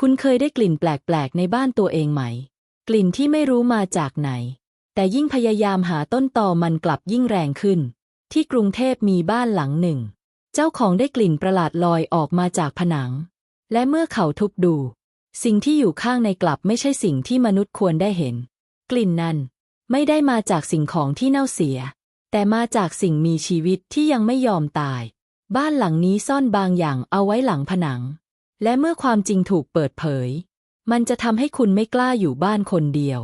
คุณเคยได้กลิ่นแปลกๆ ในบ้านตัวเองไหม กลิ่นที่ไม่รู้มาจากไหน แต่ยิ่งพยายามหาต้นตอมันกลับยิ่งแรงขึ้น ที่กรุงเทพมีบ้านหลังหนึ่ง เจ้าของได้กลิ่นประหลาดลอยออกมาจากผนัง และเมื่อเขาทุบดู สิ่งที่อยู่ข้างในกลับไม่ใช่สิ่งที่มนุษย์ควรได้เห็น กลิ่นนั้นไม่ได้มาจากสิ่งของที่เน่าเสีย แต่มาจากสิ่งมีชีวิตที่ยังไม่ยอมตาย บ้านหลังนี้ซ่อนบางอย่างเอาไว้หลังผนัง และเมื่อความจริงถูกเปิดเผย มันจะทำให้คุณไม่กล้าอยู่บ้านคนเดียว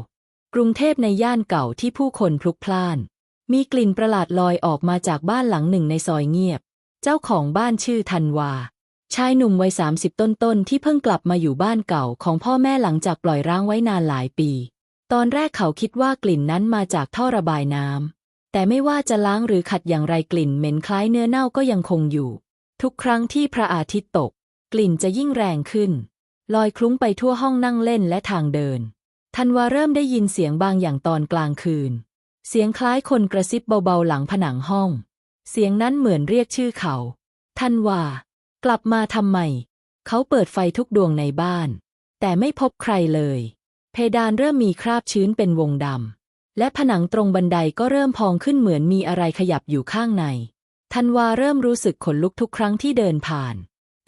กรุงเทพในย่านเก่าที่ผู้คนพลุกพล่าน มีกลิ่นประหลาดลอยออกมาจากบ้านหลังหนึ่งในซอยเงียบ เจ้าของบ้านชื่อธันวา ชายหนุ่มวัยสามสิบต้นๆที่เพิ่งกลับมาอยู่บ้านเก่าของพ่อแม่หลังจากปล่อยร้างไว้นานหลายปี ตอนแรกเขาคิดว่ากลิ่นนั้นมาจากท่อระบายน้ำแต่ไม่ว่าจะล้างหรือขัดอย่างไรกลิ่นเหม็นคล้ายเนื้อเน่าก็ยังคงอยู่ ทุกครั้งที่พระอาทิตย์ตก กลิ่นจะยิ่งแรงขึ้น ลอยคลุ้งไปทั่วห้องนั่งเล่นและทางเดินธันวาเริ่มได้ยินเสียงบางอย่างตอนกลางคืน เสียงคล้ายคนกระซิบเบาๆหลังผนังห้อง เสียงนั้นเหมือนเรียกชื่อเขาธันวากลับมาทำไม เขาเปิดไฟทุกดวงในบ้าน แต่ไม่พบใครเลย เพดานเริ่มมีคราบชื้นเป็นวงดำ และผนังตรงบันไดก็เริ่มพองขึ้นเหมือนมีอะไรขยับอยู่ข้างในธันวาเริ่มรู้สึกขนลุกทุกครั้งที่เดินผ่าน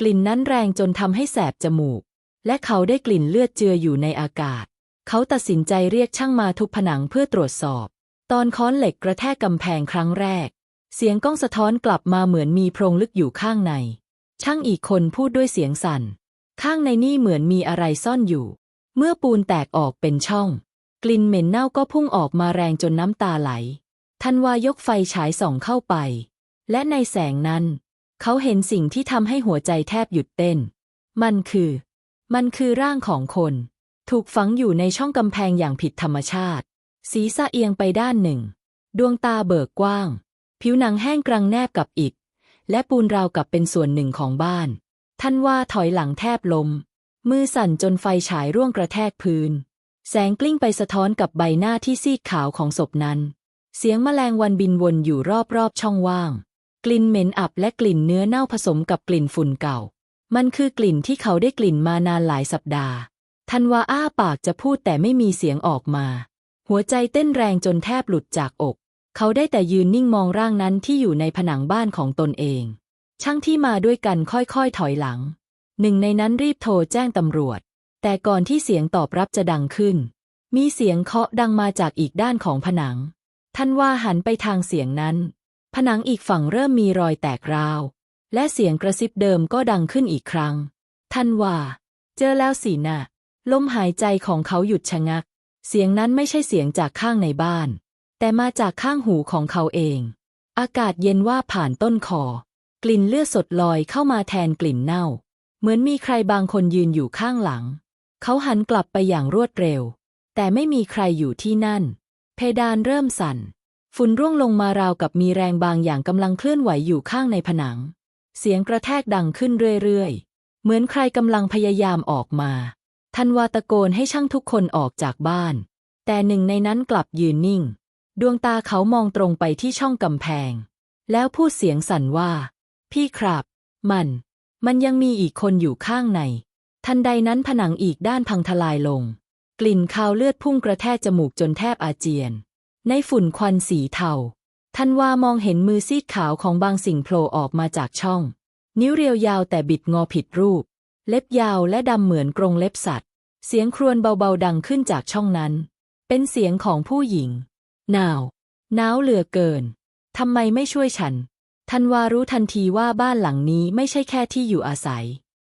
กลิ่นนั้นแรงจนทำให้แสบจมูก และเขาได้กลิ่นเลือดเจืออยู่ในอากาศ เขาตัดสินใจเรียกช่างมาทุบผนังเพื่อตรวจสอบ ตอนค้อนเหล็กกระแทกกำแพงครั้งแรก เสียงก้องสะท้อนกลับมาเหมือนมีโพรงลึกอยู่ข้างใน ช่างอีกคนพูดด้วยเสียงสั่น ข้างในนี่เหมือนมีอะไรซ่อนอยู่ เมื่อปูนแตกออกเป็นช่อง กลิ่นเหม็นเน่าก็พุ่งออกมาแรงจนน้ำตาไหลทันวายกไฟฉายส่องเข้าไป และในแสงนั้น เขาเห็นสิ่งที่ทำให้หัวใจแทบหยุดเต้น มันคือ มันคือร่างของคน ถูกฝังอยู่ในช่องกำแพงอย่างผิดธรรมชาติ ศีรษะเอียงไปด้านหนึ่ง ดวงตาเบิกกว้าง ผิวหนังแห้งกรังแนบกับอิฐและปูนราวกับเป็นส่วนหนึ่งของบ้าน ท่านว่าถอยหลังแทบลม มือสั่นจนไฟฉายร่วงกระแทกพื้น แสงกลิ้งไปสะท้อนกับใบหน้าที่ซีดขาวของศพนั้น เสียงแมลงวันบินวนอยู่รอบๆช่องว่าง กลิ่นเหม็นอับและกลิ่นเนื้อเน่าผสมกับกลิ่นฝุ่นเก่า มันคือกลิ่นที่เขาได้กลิ่นมานานหลายสัปดาห์ทันวาอ้าปากจะพูดแต่ไม่มีเสียงออกมา หัวใจเต้นแรงจนแทบหลุดจากอก เขาได้แต่ยืนนิ่งมองร่างนั้นที่อยู่ในผนังบ้านของตนเอง ช่างที่มาด้วยกันค่อยๆถอยหลัง หนึ่งในนั้นรีบโทรแจ้งตำรวจ แต่ก่อนที่เสียงตอบรับจะดังขึ้น มีเสียงเคาะดังมาจากอีกด้านของผนัง ท่านว่าหันไปทางเสียงนั้น ผนังอีกฝั่งเริ่มมีรอยแตกราว และเสียงกระซิบเดิมก็ดังขึ้นอีกครั้ง ท่านว่า เจอแล้วสินะลมหายใจของเขาหยุดชะงัก เสียงนั้นไม่ใช่เสียงจากข้างในบ้าน แต่มาจากข้างหูของเขาเอง อากาศเย็นว่าผ่านต้นคอ กลิ่นเลือดสดลอยเข้ามาแทนกลิ่นเน่า เหมือนมีใครบางคนยืนอยู่ข้างหลัง เขาหันกลับไปอย่างรวดเร็ว แต่ไม่มีใครอยู่ที่นั่น เพดานเริ่มสั่น ฝุ่นร่วงลงมาราวกับมีแรงบางอย่างกำลังเคลื่อนไหวอยู่ข้างในผนัง เสียงกระแทกดังขึ้นเรื่อยๆ เหมือนใครกำลังพยายามออกมาทันวาตะโกนให้ช่างทุกคนออกจากบ้าน แต่หนึ่งในนั้นกลับยืนนิ่ง ดวงตาเขามองตรงไปที่ช่องกำแพง แล้วพูดเสียงสั่นว่า พี่ครับ มัน มันยังมีอีกคนอยู่ข้างใน ทันใดนั้นผนังอีกด้านพังทลายลง กลิ่นคาวเลือดพุ่งกระแทกจมูกจนแทบอาเจียน ในฝุ่นควันสีเทาทันวามองเห็นมือซีดขาวของบางสิ่งโผล่ออกมาจากช่อง นิ้วเรียวยาวแต่บิดงอผิดรูป เล็บยาวและดำเหมือนกรงเล็บสัตว์ เสียงครวญเบาๆดังขึ้นจากช่องนั้น เป็นเสียงของผู้หญิงหนาวหนาวเหลือเกินทำไมไม่ช่วยฉัน ทันวารู้ทันทีว่าบ้านหลังนี้ไม่ใช่แค่ที่อยู่อาศัย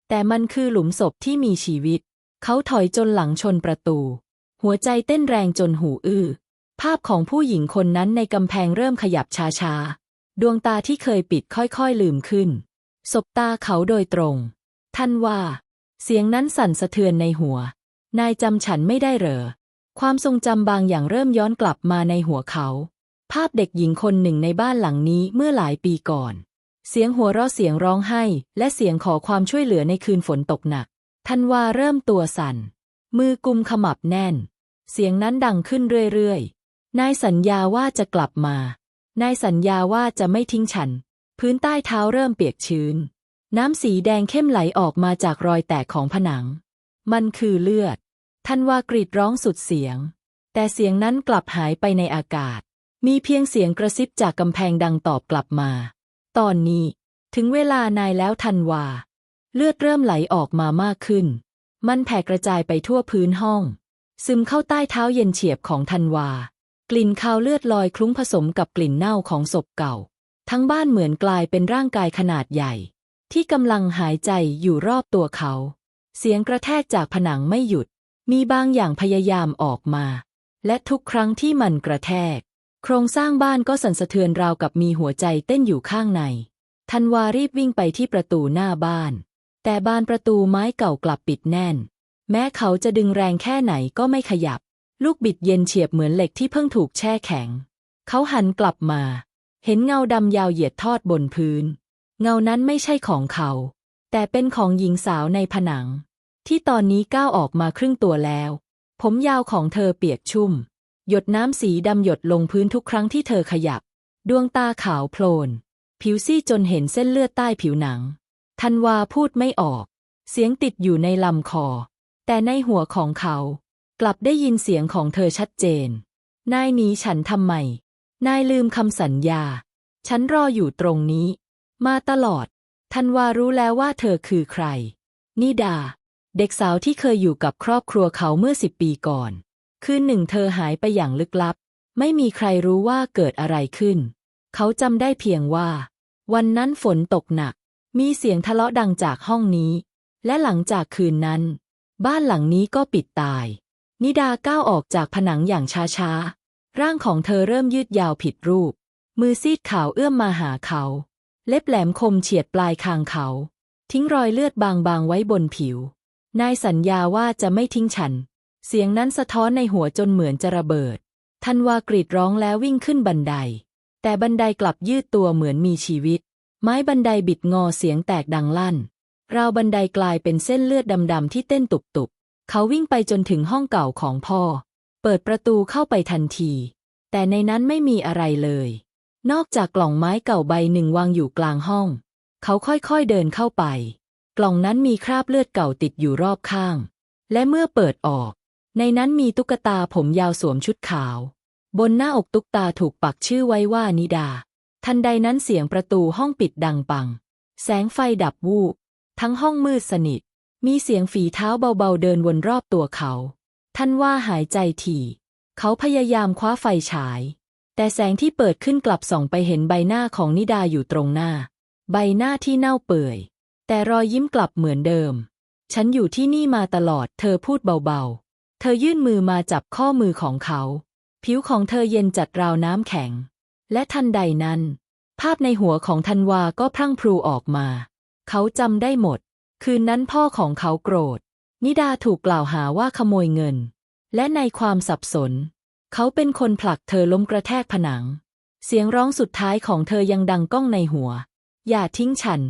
แต่มันคือหลุมศพที่มีชีวิต เขาถอยจนหลังชนประตู หัวใจเต้นแรงจนหูอื้อ ภาพของผู้หญิงคนนั้นในกำแพงเริ่มขยับช้าๆ ดวงตาที่เคยปิดค่อยๆลืมขึ้น สบตาเขาโดยตรง ท่านว่า เสียงนั้นสั่นสะเทือนในหัว นายจำฉันไม่ได้เหรอ ความทรงจำบางอย่างเริ่มย้อนกลับมาในหัวเขา ภาพเด็กหญิงคนหนึ่งในบ้านหลังนี้เมื่อหลายปีก่อน เสียงหัวเราะเสียงร้องไห้ และเสียงขอความช่วยเหลือในคืนฝนตกหนักทันว่าเริ่มตัวสั่น มือกุมขมับแน่น เสียงนั้นดังขึ้นเรื่อยๆ นายสัญญาว่าจะกลับมา นายสัญญาว่าจะไม่ทิ้งฉัน พื้นใต้เท้าเริ่มเปียกชื้น น้ำสีแดงเข้มไหลออกมาจากรอยแตกของผนัง มันคือเลือดทันวากรีดร้องสุดเสียง แต่เสียงนั้นกลับหายไปในอากาศ มีเพียงเสียงกระซิบจากกำแพงดังตอบกลับมา ตอนนี้ ถึงเวลานายแล้วทันวา เลือดเริ่มไหลออกมามากขึ้น มันแผ่กระจายไปทั่วพื้นห้อง ซึมเข้าใต้เท้าเย็นเฉียบของทันวา กลิ่นคาวเลือดลอยคลุ้งผสมกับกลิ่นเน่าของศพเก่า ทั้งบ้านเหมือนกลายเป็นร่างกายขนาดใหญ่ ที่กำลังหายใจอยู่รอบตัวเขา เสียงกระแทกจากผนังไม่หยุด มีบางอย่างพยายามออกมา และทุกครั้งที่มันกระแทก โครงสร้างบ้านก็สั่นสะเทือนราวกับมีหัวใจเต้นอยู่ข้างในทันวารีบวิ่งไปที่ประตูหน้าบ้าน แต่บานประตูไม้เก่ากลับปิดแน่น แม้เขาจะดึงแรงแค่ไหนก็ไม่ขยับ ลูกบิดเย็นเฉียบเหมือนเหล็กที่เพิ่งถูกแช่แข็ง เขาหันกลับมา เห็นเงาดำยาวเหยียดทอดบนพื้น เงานั้นไม่ใช่ของเขา แต่เป็นของหญิงสาวในผนัง ที่ตอนนี้ก้าวออกมาครึ่งตัวแล้ว ผมยาวของเธอเปียกชุ่ม หยดน้ำสีดำหยดลงพื้นทุกครั้งที่เธอขยับ ดวงตาขาวโพลน ผิวซีดจนเห็นเส้นเลือดใต้ผิวหนังทันวาพูดไม่ออก เสียงติดอยู่ในลำคอ แต่ในหัวของเขา กลับได้ยินเสียงของเธอชัดเจน นายหนีฉันทำไม นายลืมคำสัญญา ฉันรออยู่ตรงนี้ มาตลอด ทันวารู้แล้วว่าเธอคือใคร นิดา เด็กสาวที่เคยอยู่กับครอบครัวเขาเมื่อสิบปีก่อน คืนหนึ่งเธอหายไปอย่างลึกลับ ไม่มีใครรู้ว่าเกิดอะไรขึ้น เขาจำได้เพียงว่า วันนั้นฝนตกหนัก มีเสียงทะเลาะดังจากห้องนี้ และหลังจากคืนนั้น บ้านหลังนี้ก็ปิดตาย นิดาก้าวออกจากผนังอย่างช้าๆ ร่างของเธอเริ่มยืดยาวผิดรูป มือซีดขาวเอื้อมมาหาเขา เล็บแหลมคมเฉียดปลายคางเขา ทิ้งรอยเลือดบางๆไว้บนผิว นายสัญญาว่าจะไม่ทิ้งฉัน เสียงนั้นสะท้อนในหัวจนเหมือนจะระเบิด ทันวากรีดร้องแล้ววิ่งขึ้นบันได แต่บันไดกลับยืดตัวเหมือนมีชีวิต ไม้บันไดบิดงอเสียงแตกดังลั่น ราวบันไดกลายเป็นเส้นเลือดดำๆที่เต้นตุบๆ เขาวิ่งไปจนถึงห้องเก่าของพ่อ เปิดประตูเข้าไปทันที แต่ในนั้นไม่มีอะไรเลย นอกจากกล่องไม้เก่าใบหนึ่งวางอยู่กลางห้อง เขาค่อยๆเดินเข้าไป กล่องนั้นมีคราบเลือดเก่าติดอยู่รอบข้าง และเมื่อเปิดออก ในนั้นมีตุ๊กตาผมยาวสวมชุดขาว บนหน้าอกตุ๊กตาถูกปักชื่อไว้ว่านิดา ทันใดนั้นเสียงประตูห้องปิดดังปัง แสงไฟดับวูบทั้งห้องมืดสนิท มีเสียงฝีเท้าเบาๆเดินวนรอบตัวเขา ท่านว่าหายใจถี่ เขาพยายามคว้าไฟฉาย แต่แสงที่เปิดขึ้นกลับส่องไปเห็นใบหน้าของนิดาอยู่ตรงหน้า ใบหน้าที่เน่าเปื่อย แต่รอยยิ้มกลับเหมือนเดิม ฉันอยู่ที่นี่มาตลอด เธอพูดเบาๆ เธอยื่นมือมาจับข้อมือของเขา ผิวของเธอเย็นจัดราวน้ำแข็ง และทันใดนั้น ภาพในหัวของธันวาก็พรั่งพรูออกมา เขาจำได้หมด คืนนั้นพ่อของเขาโกรธ นิดาถูกกล่าวหาว่าขโมยเงิน และในความสับสน เขาเป็นคนผลักเธอล้มกระแทกผนัง เสียงร้องสุดท้ายของเธอยังดังก้องในหัว อย่าทิ้งฉัน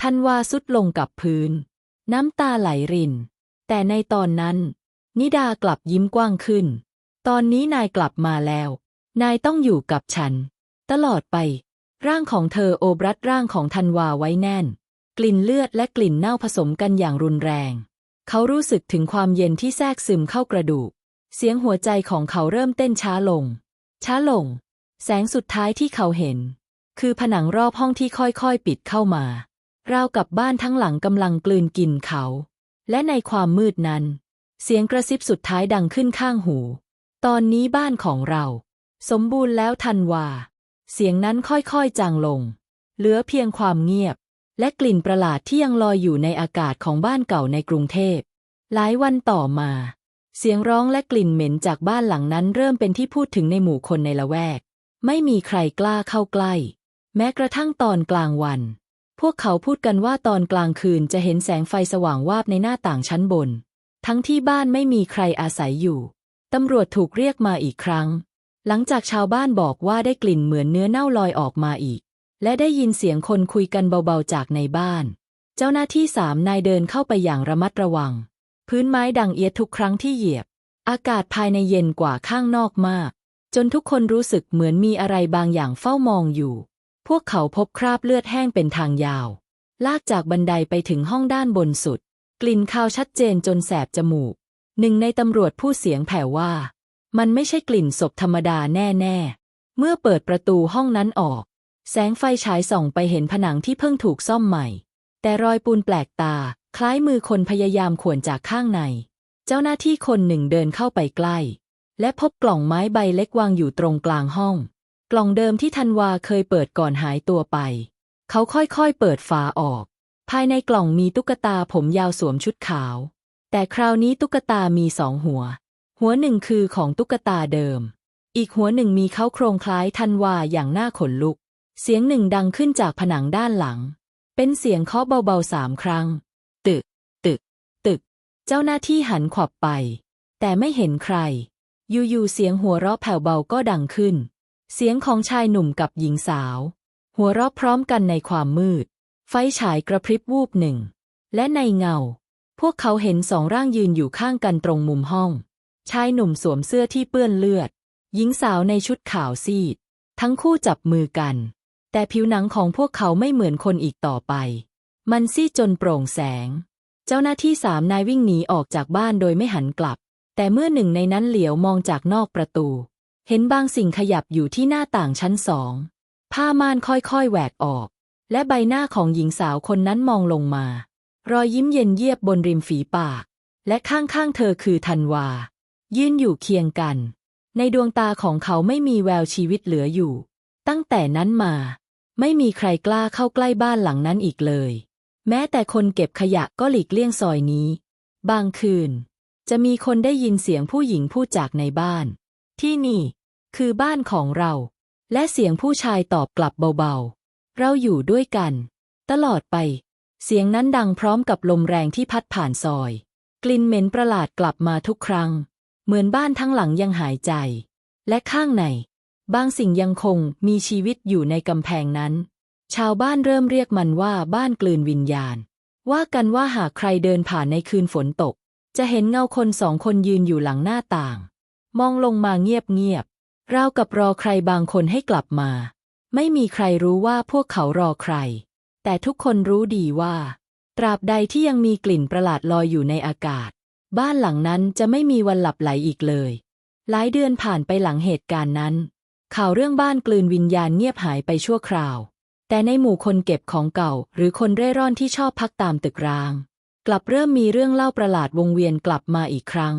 ทันวาสุดลงกับพื้น น้ำตาไหลริน แต่ในตอนนั้น นิดากลับยิ้มกว้างขึ้น ตอนนี้นายกลับมาแล้ว นายต้องอยู่กับฉัน ตลอดไป ร่างของเธอโอบรัดร่างของธันวาไว้แน่น กลิ่นเลือดและกลิ่นเน่าผสมกันอย่างรุนแรง เขารู้สึกถึงความเย็นที่แทรกซึมเข้ากระดูก เสียงหัวใจของเขาเริ่มเต้นช้าลง ช้าลง แสงสุดท้ายที่เขาเห็น คือผนังรอบห้องที่ค่อยๆปิดเข้ามาราวกับบ้านทั้งหลังกำลังกลืนกินเขา และในความมืดนั้น เสียงกระซิบสุดท้ายดังขึ้นข้างหู ตอนนี้บ้านของเรา สมบูรณ์แล้วทันวา เสียงนั้นค่อยๆจางลง เหลือเพียงความเงียบ และกลิ่นประหลาดที่ยังลอยอยู่ในอากาศของบ้านเก่าในกรุงเทพ หลายวันต่อมา เสียงร้องและกลิ่นเหม็นจากบ้านหลังนั้นเริ่มเป็นที่พูดถึงในหมู่คนในละแวก ไม่มีใครกล้าเข้าใกล้ แม้กระทั่งตอนกลางวัน พวกเขาพูดกันว่าตอนกลางคืนจะเห็นแสงไฟสว่างวาบในหน้าต่างชั้นบน ทั้งที่บ้านไม่มีใครอาศัยอยู่ ตำรวจถูกเรียกมาอีกครั้ง หลังจากชาวบ้านบอกว่าได้กลิ่นเหมือนเนื้อเน่าลอยออกมาอีก และได้ยินเสียงคนคุยกันเบาๆจากในบ้าน เจ้าหน้าที่สามนายเดินเข้าไปอย่างระมัดระวัง พื้นไม้ดังเอียดทุกครั้งที่เหยียบ อากาศภายในเย็นกว่าข้างนอกมาก จนทุกคนรู้สึกเหมือนมีอะไรบางอย่างเฝ้ามองอยู่ พวกเขาพบคราบเลือดแห้งเป็นทางยาว ลากจากบันไดไปถึงห้องด้านบนสุด กลิ่นคาวชัดเจนจนแสบจมูก หนึ่งในตำรวจพูดเสียงแผ่วว่า มันไม่ใช่กลิ่นศพธรรมดาแน่ ๆ เมื่อเปิดประตูห้องนั้นออก แสงไฟฉายส่องไปเห็นผนังที่เพิ่งถูกซ่อมใหม่ แต่รอยปูนแปลกตา คล้ายมือคนพยายามข่วนจากข้างใน เจ้าหน้าที่คนหนึ่งเดินเข้าไปใกล้ และพบกล่องไม้ใบเล็กวางอยู่ตรงกลางห้อง กล่องเดิมที่ธันวาเคยเปิดก่อนหายตัวไป เขาค่อยๆเปิดฝาออก ภายในกล่องมีตุ๊กตาผมยาวสวมชุดขาว แต่คราวนี้ตุ๊กตามีสองหัว หัวหนึ่งคือของตุ๊กตาเดิม อีกหัวหนึ่งมีเขาโครงคล้ายธันวาอย่างน่าขนลุก เสียงหนึ่งดังขึ้นจากผนังด้านหลัง เป็นเสียงเคาะเบาๆสามครั้ง ตึก ตึก ตึก เจ้าหน้าที่หันขวับไป แต่ไม่เห็นใคร อยู่ๆเสียงหัวเราะแผ่วเบาก็ดังขึ้น เสียงของชายหนุ่มกับหญิงสาว หัวเราะพร้อมกันในความมืด ไฟฉายกระพริบวูบหนึ่ง และในเงา พวกเขาเห็นสองร่างยืนอยู่ข้างกันตรงมุมห้อง ชายหนุ่มสวมเสื้อที่เปื้อนเลือด หญิงสาวในชุดขาวซีด ทั้งคู่จับมือกัน แต่ผิวหนังของพวกเขาไม่เหมือนคนอีกต่อไป มันซีดจนโปร่งแสง เจ้าหน้าที่สามนายวิ่งหนีออกจากบ้านโดยไม่หันกลับ แต่เมื่อหนึ่งในนั้นเหลียวมองจากนอกประตู เห็นบางสิ่งขยับอยู่ที่หน้าต่างชั้นสอง ผ้าม่านค่อยๆแหวกออก และใบหน้าของหญิงสาวคนนั้นมองลงมา รอยยิ้มเย็นเยียบบนริมฝีปาก และข้างๆเธอคือธันวา ยืนอยู่เคียงกัน ในดวงตาของเขาไม่มีแววชีวิตเหลืออยู่ ตั้งแต่นั้นมา ไม่มีใครกล้าเข้าใกล้บ้านหลังนั้นอีกเลย แม้แต่คนเก็บขยะก็หลีกเลี่ยงซอยนี้ บางคืน จะมีคนได้ยินเสียงผู้หญิงพูดจากในบ้าน ที่นี่ คือบ้านของเรา และเสียงผู้ชายตอบกลับเบาๆ เราอยู่ด้วยกัน ตลอดไป เสียงนั้นดังพร้อมกับลมแรงที่พัดผ่านซอย กลิ่นเหม็นประหลาดกลับมาทุกครั้ง เหมือนบ้านทั้งหลังยังหายใจ และข้างใน บางสิ่งยังคงมีชีวิตอยู่ในกำแพงนั้น ชาวบ้านเริ่มเรียกมันว่าบ้านกลืนวิญญาณ ว่ากันว่าหากใครเดินผ่านในคืนฝนตก จะเห็นเงาคนสองคนยืนอยู่หลังหน้าต่าง มองลงมาเงียบๆราวกับรอใครบางคนให้กลับมา ไม่มีใครรู้ว่าพวกเขารอใคร แต่ทุกคนรู้ดีว่า ตราบใดที่ยังมีกลิ่นประหลาดลอยอยู่ในอากาศ บ้านหลังนั้นจะไม่มีวันหลับไหลอีกเลย หลายเดือนผ่านไปหลังเหตุการณ์นั้น ข่าวเรื่องบ้านกลืนวิญญาณเงียบหายไปชั่วคราว แต่ในหมู่คนเก็บของเก่า หรือคนเร่ร่อนที่ชอบพักตามตึกร้าง กลับเริ่มมีเรื่องเล่าประหลาดวงเวียนกลับมาอีกครั้ง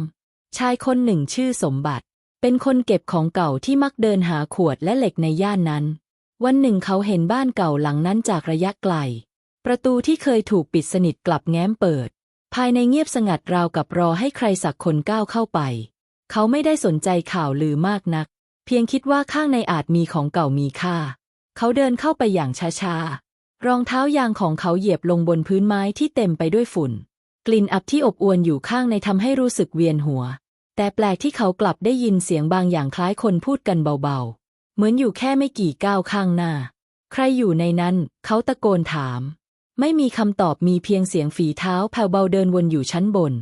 ชายคนหนึ่งชื่อสมบัติ เป็นคนเก็บของเก่าที่มักเดินหาขวดและเหล็กในย่านนั้น วันหนึ่งเขาเห็นบ้านเก่าหลังนั้นจากระยะไกล ประตูที่เคยถูกปิดสนิทกลับแง้มเปิด ภายในเงียบสงัดราวกับรอให้ใครสักคนก้าวเข้าไป เขาไม่ได้สนใจข่าวลือมากนัก เพียงคิดว่าข้างในอาจมีของเก่ามีค่า เขาเดินเข้าไปอย่างช้าๆ รองเท้ายางของเขาเหยียบลงบนพื้นไม้ที่เต็มไปด้วยฝุ่น กลิ่นอับที่อบอวนอยู่ข้างในทำให้รู้สึกเวียนหัว แต่แปลกที่เขากลับได้ยินเสียงบางอย่างคล้ายคนพูดกันเบาๆ เหมือนอยู่แค่ไม่กี่ก้าวข้างหน้า ใครอยู่ในนั้น เขาตะโกนถาม ไม่มีคำตอบมีเพียงเสียงฝีเท้าแผ่วเบาเดินวนอยู่ชั้นบน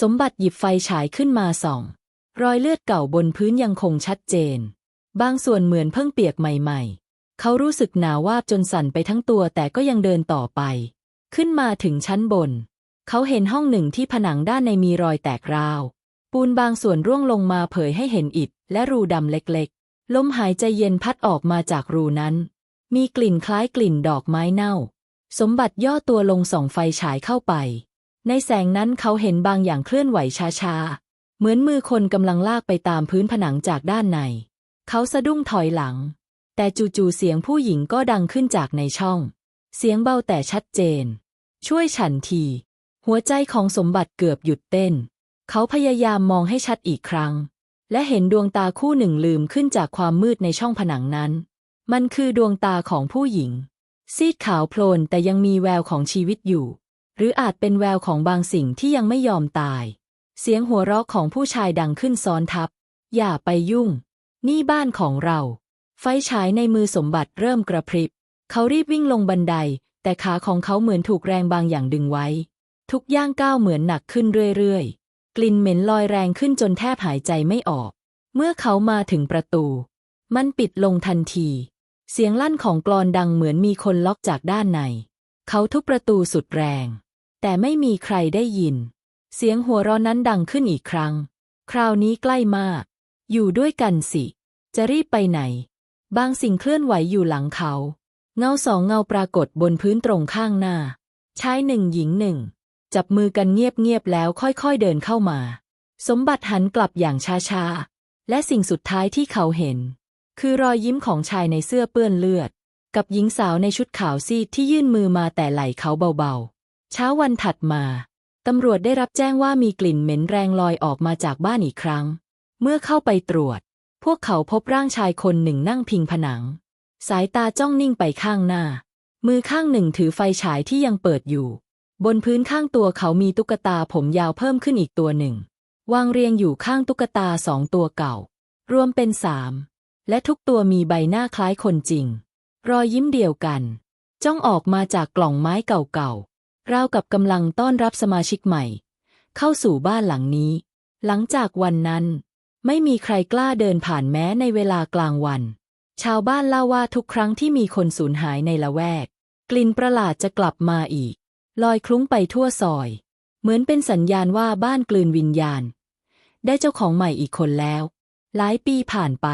สมบัติหยิบไฟฉายขึ้นมาส่อง รอยเลือดเก่าบนพื้นยังคงชัดเจน บางส่วนเหมือนเพิ่งเปียกใหม่ ๆ เขารู้สึกหนาววาบจนสั่นไปทั้งตัวแต่ก็ยังเดินต่อไป ขึ้นมาถึงชั้นบน เขาเห็นห้องหนึ่งที่ผนังด้านในมีรอยแตกราว ปูนบางส่วนร่วงลงมาเผยให้เห็นอิฐและรูดำเล็กๆ ลมหายใจเย็นพัดออกมาจากรูนั้น มีกลิ่นคล้ายกลิ่นดอกไม้เน่า สมบัติย่อตัวลงส่องไฟฉายเข้าไป ในแสงนั้นเขาเห็นบางอย่างเคลื่อนไหวช้าๆ เหมือนมือคนกำลังลากไปตามพื้นผนังจากด้านใน เขาสะดุ้งถอยหลัง แต่จู่ๆเสียงผู้หญิงก็ดังขึ้นจากในช่อง เสียงเบาแต่ชัดเจน ช่วยฉันที หัวใจของสมบัติเกือบหยุดเต้น เขาพยายามมองให้ชัดอีกครั้ง และเห็นดวงตาคู่หนึ่งลืมขึ้นจากความมืดในช่องผนังนั้น มันคือดวงตาของผู้หญิง ซีดขาวโพลนแต่ยังมีแววของชีวิตอยู่ หรืออาจเป็นแววของบางสิ่งที่ยังไม่ยอมตาย เสียงหัวเราะของผู้ชายดังขึ้นซ้อนทับ อย่าไปยุ่ง นี่บ้านของเรา ไฟฉายในมือสมบัติเริ่มกระพริบ เขารีบวิ่งลงบันได แต่ขาของเขาเหมือนถูกแรงบางอย่างดึงไว้ ทุกย่างก้าวเหมือนหนักขึ้นเรื่อยๆ กลิ่นเหม็นลอยแรงขึ้นจนแทบหายใจไม่ออก เมื่อเขามาถึงประตู มันปิดลงทันที เสียงลั่นของกลอนดังเหมือนมีคนล็อกจากด้านใน เขาทุบประตูสุดแรง แต่ไม่มีใครได้ยิน เสียงหัวเราะนั้นดังขึ้นอีกครั้ง คราวนี้ใกล้มาก อยู่ด้วยกันสิ จะรีบไปไหน บางสิ่งเคลื่อนไหวอยู่หลังเขา เงาสองเงาปรากฏบนพื้นตรงข้างหน้า ชายหนึ่งหญิงหนึ่ง จับมือกันเงียบๆแล้วค่อยๆเดินเข้ามา สมบัติหันกลับอย่างช้าๆ และสิ่งสุดท้ายที่เขาเห็น คือรอยยิ้มของชายในเสื้อเปื้อนเลือด กับหญิงสาวในชุดขาวซีดที่ยื่นมือมาแต่ไหล่เขาเบาๆ เช้าวันถัดมา ตำรวจได้รับแจ้งว่ามีกลิ่นเหม็นแรงลอยออกมาจากบ้านอีกครั้ง เมื่อเข้าไปตรวจ พวกเขาพบร่างชายคนหนึ่งนั่งพิงผนัง สายตาจ้องนิ่งไปข้างหน้า มือข้างหนึ่งถือไฟฉายที่ยังเปิดอยู่ บนพื้นข้างตัวเขามีตุ๊กตาผมยาวเพิ่มขึ้นอีกตัวหนึ่ง วางเรียงอยู่ข้างตุ๊กตาสองตัวเก่า รวมเป็นสามและทุกตัวมีใบหน้าคล้ายคนจริง รอยยิ้มเดียวกัน จ้องออกมาจากกล่องไม้เก่าๆ ราวกับกำลังต้อนรับสมาชิกใหม่ เข้าสู่บ้านหลังนี้ หลังจากวันนั้น ไม่มีใครกล้าเดินผ่านแม้ในเวลากลางวัน ชาวบ้านเล่าว่าทุกครั้งที่มีคนสูญหายในละแวก กลิ่นประหลาดจะกลับมาอีก ลอยคลุ้งไปทั่วซอย เหมือนเป็นสัญญาณว่าบ้านกลืนวิญญาณ ได้เจ้าของใหม่อีกคนแล้ว หลายปีผ่านไป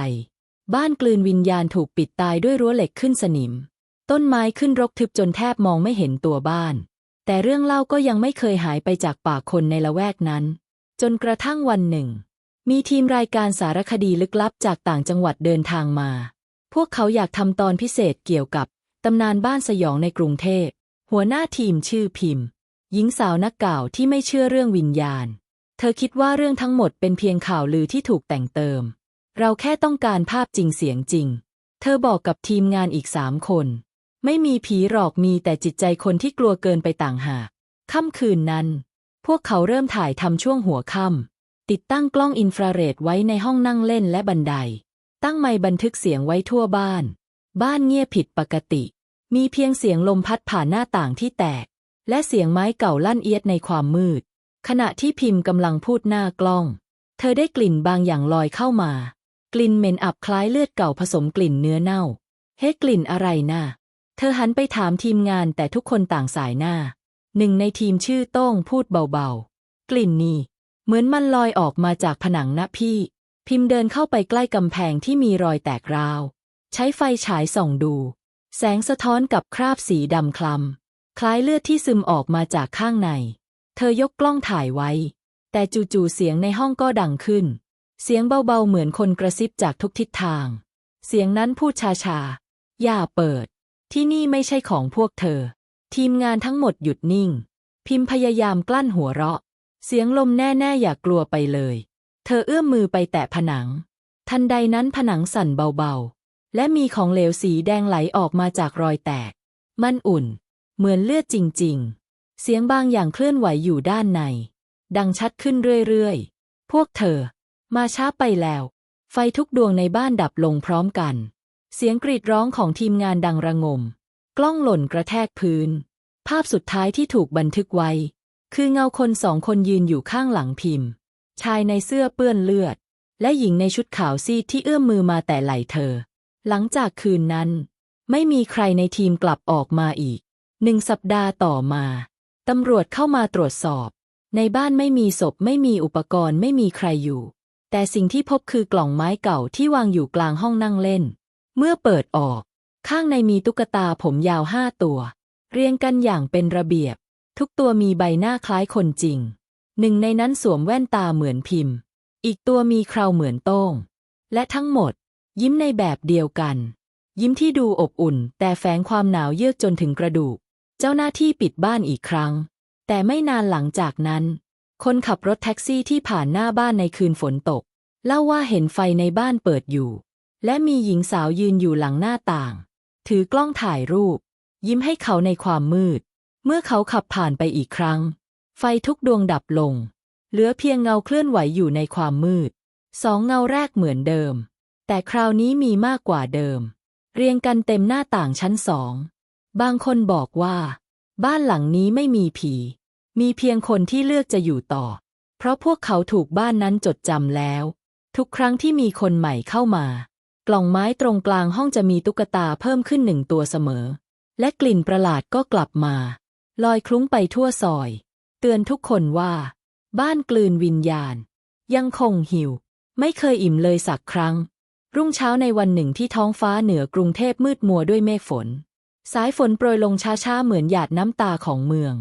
บ้านกลืนวิญญาณถูกปิดตายด้วยรั้วเหล็กขึ้นสนิม ต้นไม้ขึ้นรกทึบจนแทบมองไม่เห็นตัวบ้าน แต่เรื่องเล่าก็ยังไม่เคยหายไปจากปากคนในละแวกนั้น จนกระทั่งวันหนึ่ง มีทีมรายการสารคดีลึกลับจากต่างจังหวัดเดินทางมา พวกเขาอยากทำตอนพิเศษเกี่ยวกับตำนานบ้านสยองในกรุงเทพ หัวหน้าทีมชื่อพิมพ์ หญิงสาวนักก่าวที่ไม่เชื่อเรื่องวิญญาณ เธอคิดว่าเรื่องทั้งหมดเป็นเพียงข่าวลือที่ถูกแต่งเติม เราแค่ต้องการภาพจริงเสียงจริง เธอบอกกับทีมงานอีกสามคน ไม่มีผีหรอกมีแต่จิตใจคนที่กลัวเกินไปต่างหากค่ำคืนนั้น พวกเขาเริ่มถ่ายทำช่วงหัวค่ำติดตั้งกล้องอินฟราเรดไว้ในห้องนั่งเล่นและบันได ตั้งไมบันทึกเสียงไว้ทั่วบ้าน บ้านเงียบผิดปกติ มีเพียงเสียงลมพัดผ่านหน้าต่างที่แตก และเสียงไม้เก่าลั่นเอียดในความมืด ขณะที่พิมพ์กำลังพูดหน้ากล้อง เธอได้กลิ่นบางอย่างลอยเข้ามากลิ่นเหม็นอับคล้ายเลือดเก่าผสมกลิ่นเนื้อเน่า เฮ้กลิ่นอะไรน่ะ เธอหันไปถามทีมงานแต่ทุกคนต่างสายหน้า หนึ่งในทีมชื่อโต้งพูดเบาๆ กลิ่นนี่ เหมือนมันลอยออกมาจากผนังนะพี่ พิมพ์เดินเข้าไปใกล้กำแพงที่มีรอยแตกราว ใช้ไฟฉายส่องดู แสงสะท้อนกับคราบสีดำคล้ำคล้ายเลือดที่ซึมออกมาจากข้างใน เธอยกกล้องถ่ายไว้ แต่จู่ๆเสียงในห้องก็ดังขึ้น เสียงเบาๆเหมือนคนกระซิบจากทุกทิศทาง เสียงนั้นพูดชาๆอย่าเปิด ที่นี่ไม่ใช่ของพวกเธอ ทีมงานทั้งหมดหยุดนิ่ง พิมพ์พยายามกลั้นหัวเราะ เสียงลมแน่ๆอย่ากลัวไปเลย เธอเอื้อมมือไปแตะผนัง ทันใดนั้นผนังสั่นเบาๆ และมีของเหลวสีแดงไหลออกมาจากรอยแตก มันอุ่น เหมือนเลือดจริงๆ เสียงบางอย่างเคลื่อนไหวอยู่ด้านใน ดังชัดขึ้นเรื่อยๆ พวกเธอ มาช้าไปแล้ว ไฟทุกดวงในบ้านดับลงพร้อมกัน เสียงกรีดร้องของทีมงานดังระงม กล้องหล่นกระแทกพื้น ภาพสุดท้ายที่ถูกบันทึกไว้ คือเงาคนสองคนยืนอยู่ข้างหลังพิมพ์ ชายในเสื้อเปื้อนเลือด และหญิงในชุดขาวซีดที่เอื้อมมือมาแต่ไหล่เธอ หลังจากคืนนั้น ไม่มีใครในทีมกลับออกมาอีก หนึ่งสัปดาห์ต่อมา ตำรวจเข้ามาตรวจสอบ ในบ้านไม่มีศพไม่มีอุปกรณ์ไม่มีใครอยู่ แต่สิ่งที่พบคือกล่องไม้เก่าที่วางอยู่กลางห้องนั่งเล่น เมื่อเปิดออก ข้างในมีตุ๊กตาผมยาวห้าตัว เรียงกันอย่างเป็นระเบียบ ทุกตัวมีใบหน้าคล้ายคนจริง หนึ่งในนั้นสวมแว่นตาเหมือนพิมพ์ อีกตัวมีเคราเหมือนโต้ง และทั้งหมด ยิ้มในแบบเดียวกัน ยิ้มที่ดูอบอุ่น แต่แฝงความหนาวเยือกจนถึงกระดูก เจ้าหน้าที่ปิดบ้านอีกครั้ง แต่ไม่นานหลังจากนั้น คนขับรถแท็กซี่ที่ผ่านหน้าบ้านในคืนฝนตก เล่าว่าเห็นไฟในบ้านเปิดอยู่ และมีหญิงสาวยืนอยู่หลังหน้าต่าง ถือกล้องถ่ายรูป ยิ้มให้เขาในความมืด เมื่อเขาขับผ่านไปอีกครั้ง ไฟทุกดวงดับลง เหลือเพียงเงาเคลื่อนไหวอยู่ในความมืด สองเงาแรกเหมือนเดิม แต่คราวนี้มีมากกว่าเดิม เรียงกันเต็มหน้าต่างชั้นสอง บางคนบอกว่า บ้านหลังนี้ไม่มีผี มีเพียงคนที่เลือกจะอยู่ต่อ เพราะพวกเขาถูกบ้านนั้นจดจำแล้ว ทุกครั้งที่มีคนใหม่เข้ามา กล่องไม้ตรงกลางห้องจะมีตุ๊กตาเพิ่มขึ้นหนึ่งตัวเสมอ และกลิ่นประหลาดก็กลับมา ลอยคลุ้งไปทั่วซอย เตือนทุกคนว่า บ้านกลืนวิญญาณ ยังคงหิว ไม่เคยอิ่มเลยสักครั้ง รุ่งเช้าในวันหนึ่งที่ท้องฟ้าเหนือกรุงเทพมืดมัวด้วยเมฆฝน สายฝนโปรยลงช้าๆเหมือนหยาดน้ำตาของเมือง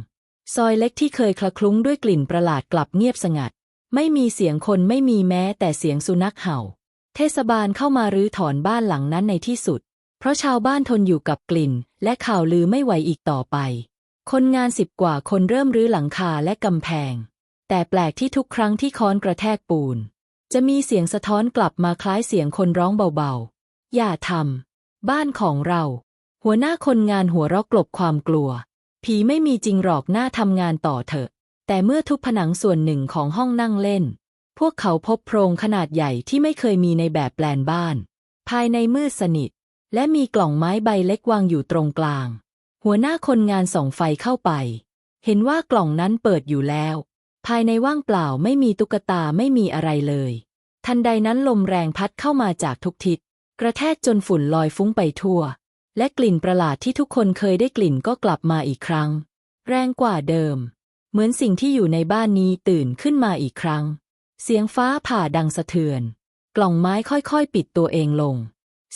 ซอยเล็กที่เคยคละคลุ้งด้วยกลิ่นประหลาดกลับเงียบสงัด ไม่มีเสียงคนไม่มีแม้แต่เสียงสุนัขเห่า เทศบาลเข้ามารื้อถอนบ้านหลังนั้นในที่สุด เพราะชาวบ้านทนอยู่กับกลิ่น และข่าวลือไม่ไหวอีกต่อไป คนงานสิบกว่าคนเริ่มรื้อหลังคาและกำแพง แต่แปลกที่ทุกครั้งที่ค้อนกระแทกปูน จะมีเสียงสะท้อนกลับมาคล้ายเสียงคนร้องเบาๆ อย่าทำบ้านของเรา หัวหน้าคนงานหัวเราะกลบความกลัว ผีไม่มีจริงหรอกหน้าทำงานต่อเถอะ แต่เมื่อทุบผนังส่วนหนึ่งของห้องนั่งเล่น พวกเขาพบโพรงขนาดใหญ่ที่ไม่เคยมีในแบบแปลนบ้าน ภายในมืดสนิท และมีกล่องไม้ใบเล็กวางอยู่ตรงกลาง หัวหน้าคนงานส่องไฟเข้าไป เห็นว่ากล่องนั้นเปิดอยู่แล้ว ภายในว่างเปล่าไม่มีตุ๊กตาไม่มีอะไรเลย ทันใดนั้นลมแรงพัดเข้ามาจากทุกทิศ กระแทกจนฝุ่นลอยฟุ้งไปทั่ว และกลิ่นประหลาดที่ทุกคนเคยได้กลิ่นก็กลับมาอีกครั้ง แรงกว่าเดิม เหมือนสิ่งที่อยู่ในบ้านนี้ตื่นขึ้นมาอีกครั้ง เสียงฟ้าผ่าดังสะเทือน กล่องไม้ค่อยๆ ปิดตัวเองลง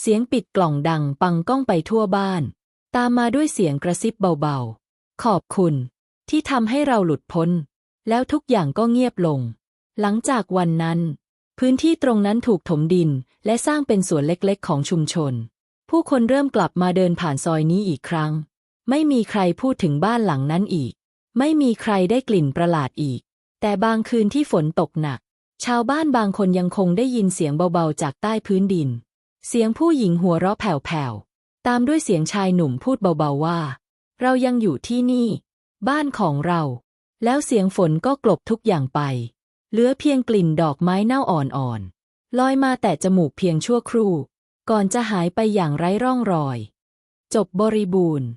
เสียงปิดกล่องดังปังก้องไปทั่วบ้าน ตามมาด้วยเสียงกระซิบเบาๆ ขอบคุณ ที่ทำให้เราหลุดพ้น แล้วทุกอย่างก็เงียบลง หลังจากวันนั้น พื้นที่ตรงนั้นถูกถมดินและสร้างเป็นสวนเล็กๆ ของชุมชน ผู้คนเริ่มกลับมาเดินผ่านซอยนี้อีกครั้ง ไม่มีใครพูดถึงบ้านหลังนั้นอีก ไม่มีใครได้กลิ่นประหลาดอีก แต่บางคืนที่ฝนตกหนัก ชาวบ้านบางคนยังคงได้ยินเสียงเบาๆจากใต้พื้นดิน เสียงผู้หญิงหัวเราะแผ่วๆ ตามด้วยเสียงชายหนุ่มพูดเบาๆว่า เรายังอยู่ที่นี่ บ้านของเรา แล้วเสียงฝนก็กลบทุกอย่างไป เหลือเพียงกลิ่นดอกไม้เน่าอ่อนๆ ลอยมาแต่จมูกเพียงชั่วครู่ ก่อนจะหายไปอย่างไร้ร่องรอย จบบริบูรณ์